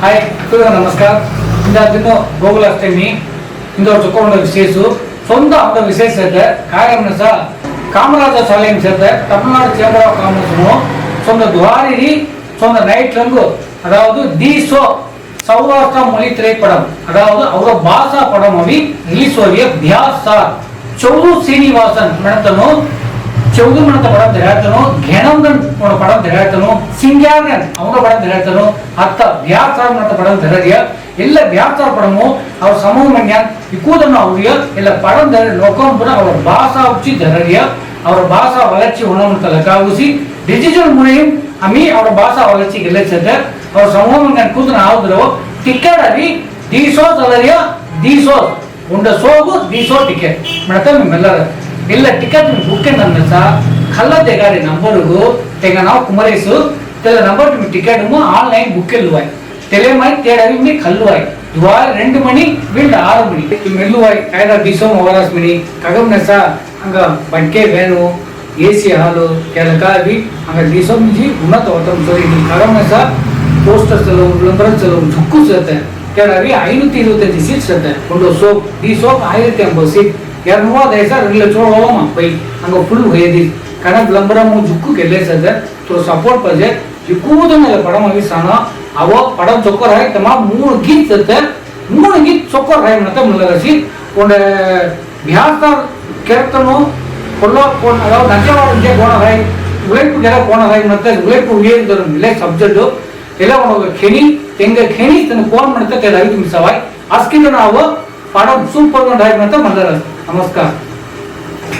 Hi நமஸ்கார் இந்த ಎಲ್ಲರಿಗೂ கோகுல அஷ்டமி இந்த ஒரு ಚುಕ್ಕಮಂಡ ವಿಶೇಷು சொந்த அந்த விசேஷத்தை காரணம் சார் காமராஜர் சாலையின் சேர்ந்த தமிழ்நாடு சேம்பர் ஆஃப் காமர்ஸும் சொந்த துவாரினி சொந்த நைட் நைட்லங்கு அதாவது தி ஷோ சௌராஷ்டிரா மொழி திரைப்படம் அதாவது அவர பாஷா படம் அவி ரிலீஸ் ஓவிய பியாஸ் சார் சௌது சீனிவாசன் நடத்தணும். ಚೌಗಮ್ಮನಂತ ಪಡ ತಿರಾಡ್ತಾನೋ ಘನಂದನ್ ಪಡ ತಿರಾಡ್ತಾನೋ ಸಿಂಗ್ಯಾರನ್ ಅವನ ಪಡ ತಿರಾಡ್ತಾನೋ ಅತ್ತ ವ್ಯಾಪಾರನಂತ ಪಡ ತಿರಾಡಿಯ ಎಲ್ಲ ವ್ಯಾಪಾರ ಪಡಮೋ ಅವ್ರ ಸಮೂಹ ಮನ್ಯ ಇಕ್ಕೂದನ್ನು ಅವ್ರಿಯ ಎಲ್ಲ ಪಡ ಲೋಕಾಂಪುರ ಅವರ ಭಾಷಾ ಉಚ್ಚಿ ಧರಡಿಯ ಅವರ ಭಾಷಾ ವಲರ್ಚಿ ಉಣವನ್ನು ತಲಕಾಗಿಸಿ ಡಿಜಿಟಲ್ ಮುನೆಯು ಅಮಿ ಅವರ ಭಾಷಾ ವಲರ್ಚಿ ಗೆಲ್ಲಿಸಿದ ಅವ್ರ ಸಮೂಹ ಮನ್ಯ ಕೂದನ ಆದ್ರು ಟಿಕೆಟ್ ದೀಸೋ ತಲರಿಯ ದೀಸೋ ಉಂಡ ಸೋಗು ದೀಸೋ ಟಿಕೆಟ್ ಮೇಡಮ್ ನಿಮ್ಮೆಲ್ಲರ ನಿಲ್ಲ ಟಿಕೆಟ್ ಬುಕ್ ನನ್ನ ಕಲ್ಲ ತೆಗಾರಿ ನಂಬರ್ಗು ತೆಗ ನಾವು ಕುಮರೇಸು తెల్ల నంబర్ టికెట్ ఆన్లైన్ బుక్ వెళ్ళువాయి తెలియమని తేడావి మీ కల్లువాయి దువారు రెండు మణి వీళ్ళు ఆరు మణి మెల్లువాయి ఆయన బిసోం ఓవరాస్ మణి కగం నెస అంగ బట్కే వేను ఏసీ హాలు కెలకావి అంగ బిసోం నుంచి ఉన్నత అవతరం సో ఇది కగం నెస పోస్టర్ చలవం విளம்பரம் చలవం దుక్కు చేత తేడావి ఐనూతి ఇరవై ఐదు సీట్స్ చేత కొండ సోప్ ఈ సోప్ ఆయిరత్తి ఐంబదు సీట్ இரநூறுவா தேய்ச்சா ரெண்டு லட்ச ரூபா ஆகும் பை ನಂಗೆ ಫುಲ್ ಒಯ್ಯದಿಲ್ಲ ಕಣಕ್ ಲಂಬರ ಮೂ ಜುಕ್ಕು ಗೆಲ್ಲೇ ಸದ ತೋ ಸಪೋರ್ಟ್ ಪಜೆ ಜಿಕ್ಕೂದ ಮೇಲೆ ಪಡ ಮಗಿಸಾನ ಅವ ಪಡ ಚೊಕ್ಕರ್ ಹಾಯ್ ತಮ್ಮ ಮೂರು ಗೀತ್ ಸತ್ತೆ ಮೂರು ಗೀತ್ ಚೊಕ್ಕರ್ ಹಾಯ್ ಮತ್ತೆ ಮುಲ್ಲಗಸಿ ಒಂಡ ಬ್ಯಾಸ್ತ ಕೆರ್ತನು ಕೊಲ್ಲೋ ಕೋಣ ಅದಾವ ದಂಜವಾಡ ವಿಜಯ ಕೋಣ ಹಾಯ್ ಉಳೇಪು ಗೆಲ ಕೋಣ ಹಾಯ್ ಮತ್ತೆ ಉಳೇಪು ಉಳಿಯಂದರು ಇಲ್ಲೇ ಸಬ್ಜೆಕ್ಟ್ ಎಲ್ಲ ಒಂದು ಖೆಣಿ ತೆಂಗ ಖೆಣಿ ತನ್ನ ಫೋನ್ ಮಾಡುತ್ತೆ ತೆಲ ಐದು ಮಿಸ್ ಅವಾಯ್ ಅಸ್ಕಿಂದ ನಾವು படம் சூப்பர் ஒன்றாக இருந்தால் மங்களம் நமஸ்கார்